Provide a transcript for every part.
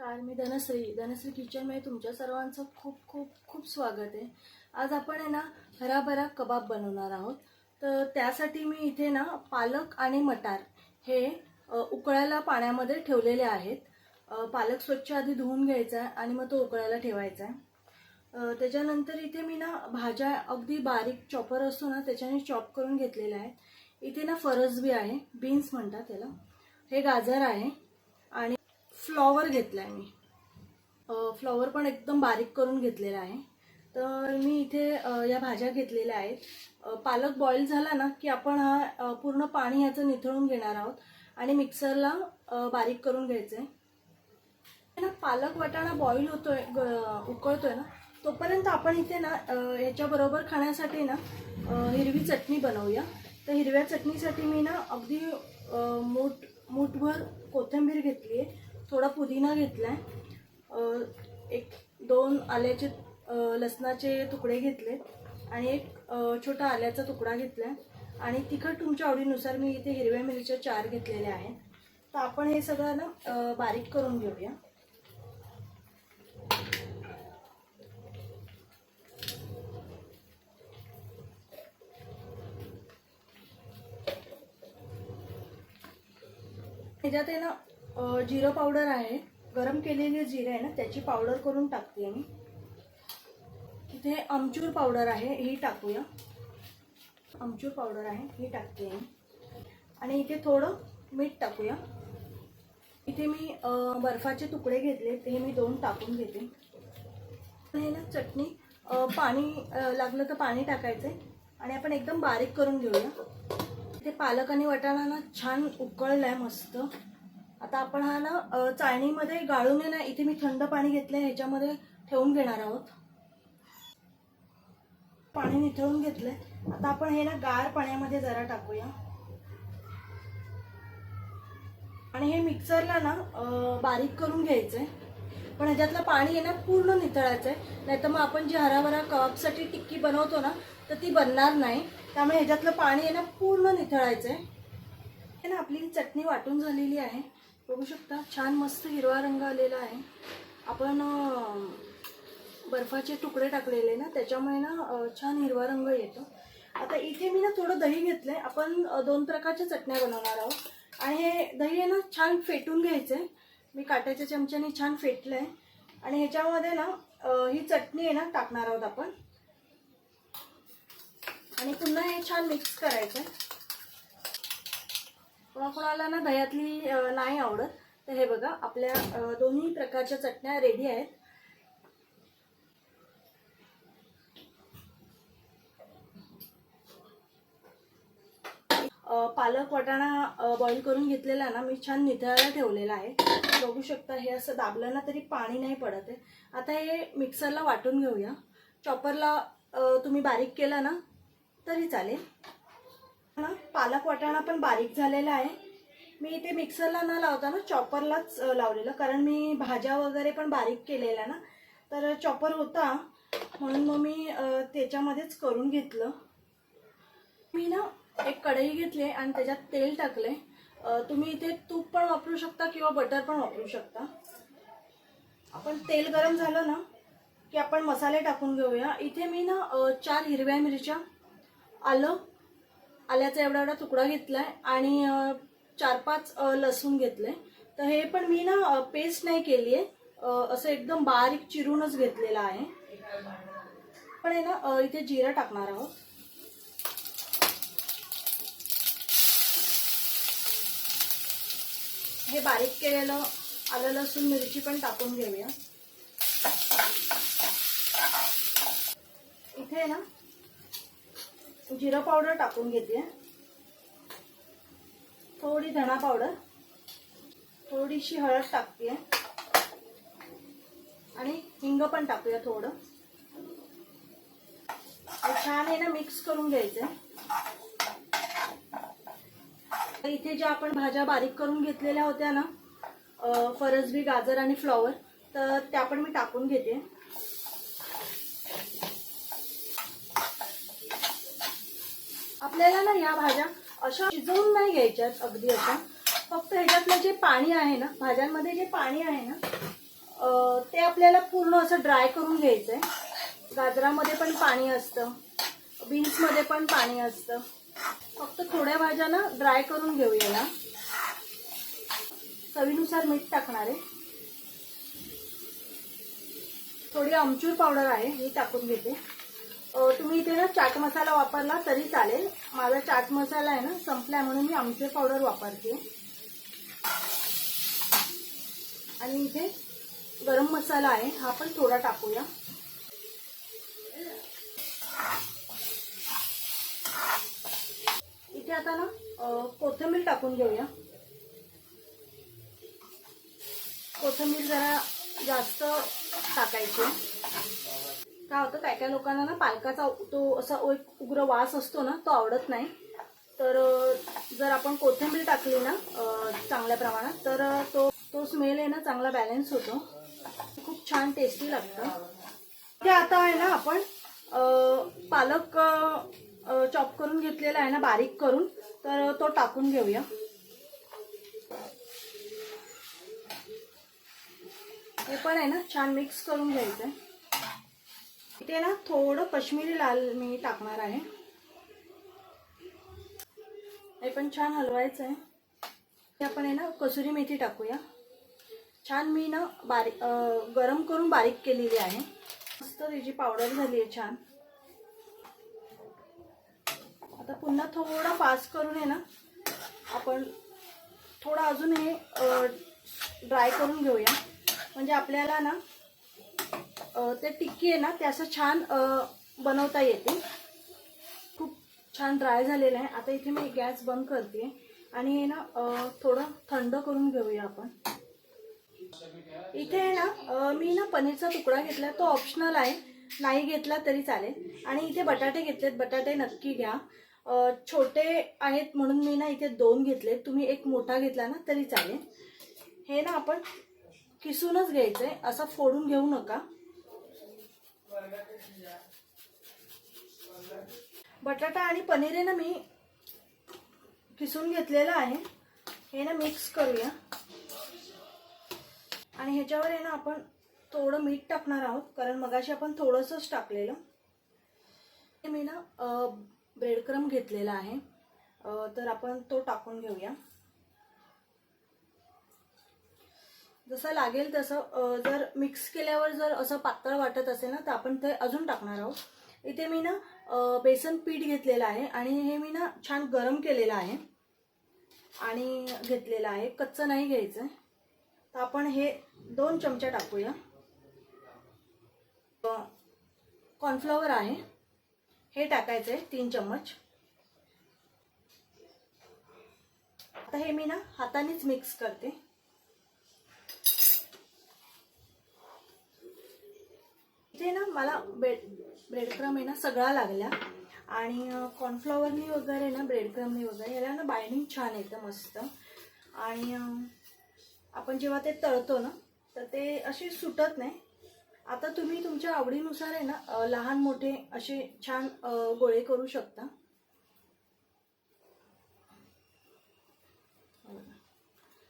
काल मी धनश्री. धनश्री किचनमध्ये तुमच्या सर्वांचं खूप खूप खूप स्वागत आहे. आज आपण आहे ना हराभरा कबाब बनवणार आहोत. तर त्यासाठी मी इथे ना पालक आणि मटार हे उकळायला पाण्यामध्ये ठेवलेले आहेत. पालक स्वच्छ आधी धुवून घ्यायचा आहे आणि मग तो उकळायला ठेवायचा आहे. त्याच्यानंतर इथे मी ना भाज्या अगदी बारीक चॉपर असतो ना त्याच्याने चॉप करून घेतलेल्या आहेत. इथे ना फरसबी आहे बीन्स म्हणतात त्याला. हे गाजर आहे. फ्लॉवर घेतला आहे मी फ्लॉवर पण एकदम बारीक करून घेतलेला आहे. तर मी इथे या भाज्या घेतलेल्या आहेत. पालक बॉईल झाला ना की आपण हा पूर्ण पाणी ह्याचं निथळून घेणार आहोत. आणि मिक्सरला बारीक करून घ्यायचं आहे ना पालक वाटाणा बॉईल होतोय ग- उकळतोय ना तोपर्यंत आपण इथे ना ह्याच्याबरोबर खाण्यासाठी ना हिरवी चटणी बनवूया. तर हिरव्या चटणीसाठी मी ना अगदी मूठ मूठभर कोथिंबीर घेतली आहे थोडा पुदिना घेतला आहे एक दोन आल्याचे लसणाचे तुकडे घेतले आणि एक छोटा आल्याचा तुकडा घेतला. आहे आणि तिखट तुमच्या आवडीनुसार मी इथे हिरव्या मिरच्या चार घेतलेल्या आहेत. तर आपण हे सगळं ना बारीक करून घेऊया. ह्याच्यात आहे ना जिरं पावडर आहे. गरम केलेले जिरे आहे ना त्याची पावडर करून टाकते मी. इथे आमचूर पावडर आहे ही टाकूया. आमचूर पावडर आहे ही टाकते मी. आणि इथे थोडं मीठ टाकूया. इथे मी बर्फाचे तुकडे घेतले ते मी दोन टाकून घेते. हे ना चटणी पाणी लागलं तर पाणी टाकायचं आहे आणि आपण एकदम बारीक करून घेऊया. ते पालक आणि वटाणा ना छान उकळलाय मस्त. आता आपण हा ना चाळणीमध्ये गाळून आहे ना इथे मी थंड पाणी घेतलंय ह्याच्यामध्ये ठेवून घेणार आहोत. पाणी निथळून घेतलंय. आता आपण हे ना गार पाण्यामध्ये जरा टाकूया. आणि हे मिक्सरला ना बारीक करून घ्यायचंय. पण ह्याच्यातलं पाणी आहे ना पूर्ण नितळायचं आहे नाहीतर मग आपण जी हराभरा कबाबसाठी टिक्की बनवतो ना तर ती बनणार नाही. त्यामुळे ह्याच्यातलं पाणी आहे ना पूर्ण निथळायचं आहे हे ना आपली चटणी वाटून झालेली आहे. बघू शकता छान मस्त हिरवा रंग आलेला आहे. आपण बर्फाचे तुकडे टाकलेले ना त्याच्यामुळे ना छान हिरवा रंग येतो. आता इथे मी ना थोडं दही घेतलंय. आपण दोन प्रकारच्या चटण्या बनवणार आहोत. आणि हे दही आहे ना छान फेटून घ्यायचंय. मी काट्याच्या चमच्याने छान फेटलंय. आणि ह्याच्यामध्ये ना ही चटणी आहे ना टाकणार आहोत आपण. आणि पुन्हा हे छान मिक्स करायचं आहे कोणाकोणाला ना दह्यातली नाही आवडत. तर हे बघा आपल्या दोन्ही प्रकारच्या चटण्या रेडी आहेत. पालक वाटाणा बॉईल करून घेतलेला ना मी छान निथळायला ठेवलेला आहे. बघू शकता हे असं दाबलं ना तरी पाणी नाही पडत आहे. आता हे मिक्सरला वाटून घेऊया. चॉपरला तुम्ही बारीक केलं ना तरी चालेल. पालक वाटाणा पण बारीक झालेला आहे. मी इथे मिक्सरला न लावता ना चॉपरलाच लावलेलं. कारण मी भाज्या वगैरे पण बारीक केलेल्या ना. तर चॉपर होता. म्हणून मग मी त्याच्यामध्येच करून घेतलं. मी ना एक कढई घेतली आणि त्याच्यात तेल टाकले तुम्ही इथे तूप पण वापरू शकता किंवा बटर पण वापरू शकता. आपण तेल गरम झालं ना की आपण मसाले टाकून घेऊया. इथे मी ना चार हिरव्या मिरच्या आलं आल्याचा एवढा एवढा तुकडा घेतलाय आणि चार पाच लसूण घेतले तर हे पण मी ना पेस्ट नाही केली आहे असं एकदम बारीक चिरूनच घेतलेलं आहे. पण आहे ना इथे जिरा टाकणार आहोत. हे बारीक केलेलं आलं लसूण मिरची पण टाकून घेऊया. इथे ना जिरं पावडर टाकून घेते. थोडी धणा पावडर थोडीशी हळद टाकते. आणि हिंग पण टाकूया थोडं. छान आहे ना मिक्स करून घ्यायचं. तर इथे ज्या आपण भाज्या बारीक करून घेतलेल्या होत्या ना फरसबी गाजर आणि फ्लॉवर तर त्या पण मी टाकून घेते. आपल्याला ना या भाज्या अशा शिजवून नाही घ्यायच्यात अगदी अशा. फक्त ह्याच्यातलं जे पाणी आहे ना भाज्यांमध्ये जे पाणी आहे ना ते आपल्याला पूर्ण असं ड्राय करून घ्यायचं आहे गाजरामध्ये पण पाणी असतं बीन्समध्ये पण पाणी असतं. फक्त थोड्या भाज्या ना ड्राय करून घेऊया ना चवीनुसार मीठ टाकणार आहे. थोडी आमचूर पावडर आहे ही टाकून घेते. तुम्ही इथे ना चाट मसाला वापरला तरी चालेल. माझा चाट मसाला आहे ना संपलाय म्हणून मी आमचे पावडर वापरते. आणि इथे गरम मसाला आहे हा पण थोडा टाकूया. इथे आता ना कोथिंबीर टाकून घेऊया. कोथिंबीर जरा जास्त टाकायची. काय होतं काय काय लोकांना ना पालकाचा तो असा एक उग्र वास असतो ना तो आवडत नाही. तर जर आपण कोथिंबीर टाकली ना चांगल्या प्रमाणात तर तो तो स्मेल आहे ना चांगला बॅलन्स होतो. खूप छान टेस्टी लागतं. ते आता आहे ना आपण पालक चॉप करून घेतलेला आहे ना बारीक करून तर तो टाकून घेऊया. हे पण आहे ना छान मिक्स करून घ्यायचं आहे इथे ना थोडं कश्मीरी लाल मी टाकणार आहे. हे पण छान हलवायचं आहे. ते आपण आहे ना कसुरी मेथी टाकूया. छान मी ना बारीक गरम करून बारीक केलेली आहे. मस्त त्याची पावडर झाली आहे छान. आता पुन्हा थोडा फास्ट करून आहे ना आपण थोडं अजून हे ड्राय करून घेऊया. म्हणजे आपल्याला ना ते टिक्की आहे ना ते असं छान बनवता येते. खूप छान ड्राय झालेलं आहे. आता इथे मी गॅस बंद करते. आणि हे ना थोडं थंड करून घेऊया आपण. इथे आहे ना मी ना पनीरचा तुकडा घेतला. तो ऑप्शनल आहे. नाही घेतला तरी चालेल. आणि इथे बटाटे घेतलेत. बटाटे नक्की घ्या. छोटे आहेत म्हणून मी ना इथे दोन घेतलेत. तुम्ही एक मोठा घेतला ना तरी चालेल. हे ना आपण किसूनच घ्यायचं आहे असं फोडून घेऊ नका. बटाटा आणि पनीर आहे ना मी किसून घेतलेलं आहे. हे ना मिक्स करूया. आणि ह्याच्यावर आहे ना आपण थोडं मीठ टाकणार आहोत कारण मगाशी आपण थोडंसंच टाकलेलं. हे मी ना ब्रेड क्रम घेतलेला आहे. तर आपण तो टाकून घेऊया. जसं लागेल तसं जर मिक्स केल्यावर जर असं पातळ वाटत असेल ना तर आपण ते अजून टाकणार आहोत. इथे मी ना बेसन पीठ घेतलेलं आहे आणि हे मी ना छान गरम केलेलं आहे. आणि घेतलेलं आहे. कच्चं नाही घ्यायचं. तर आपण हे दोन चमचा टाकूया. कॉर्नफ्लॉवर आहे. हे टाकायचं आहे तीन चम्मच. आता हे मी ना हातानेच मिक्स करते इथे ना मला ब्रेड ब्रेड क्रम आहे ना सगळा लागला आणि कॉर्नफ्लॉवरनी वगैरे ना ब्रेड क्रमनी वगैरे याला ना बायनिंग छान येतं मस्त. आणि आपण जेव्हा ते तळतो ना तर ते असे सुटत नाही. आता तुम्ही तुमच्या आवडीनुसार आहे ना लहान मोठे असे छान गोळे करू शकता.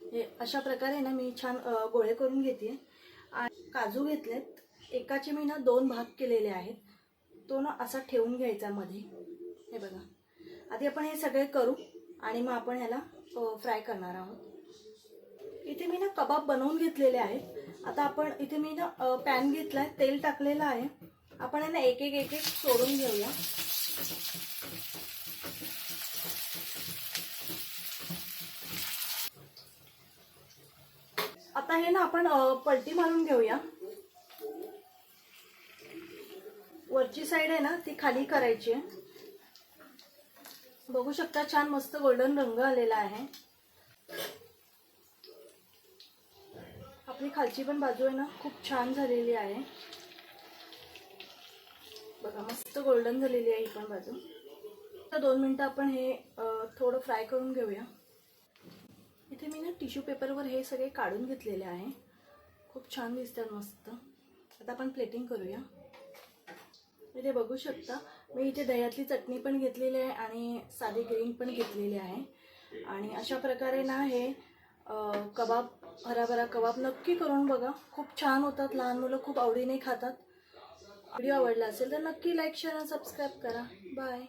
हे अशा प्रकारे ना मी छान गोळे करून घेते आणि काजू घेतलेत. एकाचे मी ना दोन भाग केलेले आहेत. तो ना असा ठेवून घ्यायचा मध्ये हे बघा. आधी आपण हे सगळे करू आणि मग आपण ह्याला फ्राय करणार आहोत. इथे मी ना कबाब बनवून घेतलेले आहेत. आता आपण इथे मी ना पॅन घेतलाय तेल टाकलेलं आहे. आपण आहे ना एक एक एक एक सोडून घेऊया. आता हे ना आपण पलटी मारून घेऊया. वरची साईड आहे ना ती खाली करायची आहे. बघू शकता छान मस्त गोल्डन रंग आलेला आहे. आपली खालची पण बाजू आहे ना खूप छान झालेली आहे. बघा मस्त गोल्डन झालेली आहे ही पण बाजू. तर दोन मिनटं आपण हे थोडं फ्राय करून घेऊया. इथे मी ना टिश्यू पेपरवर हे सगळे काढून घेतलेले आहे. खूप छान दिसतात मस्त. आता आपण प्लेटिंग करूया. इथे बघू शकता. मी इथे दह्यातली चटणी पण घेतलेली आहे आणि साधी ग्रीन पण घेतलेली आहे. आणि अशा प्रकारे ना हे कबाब हराभरा कबाब नक्की करून बघा. खूप छान होतात. लहान मुलं खूप आवडीने खातात. व्हिडिओ आवडला असेल तर नक्की लाईक शेअर आणि सबस्क्राईब करा. बाय.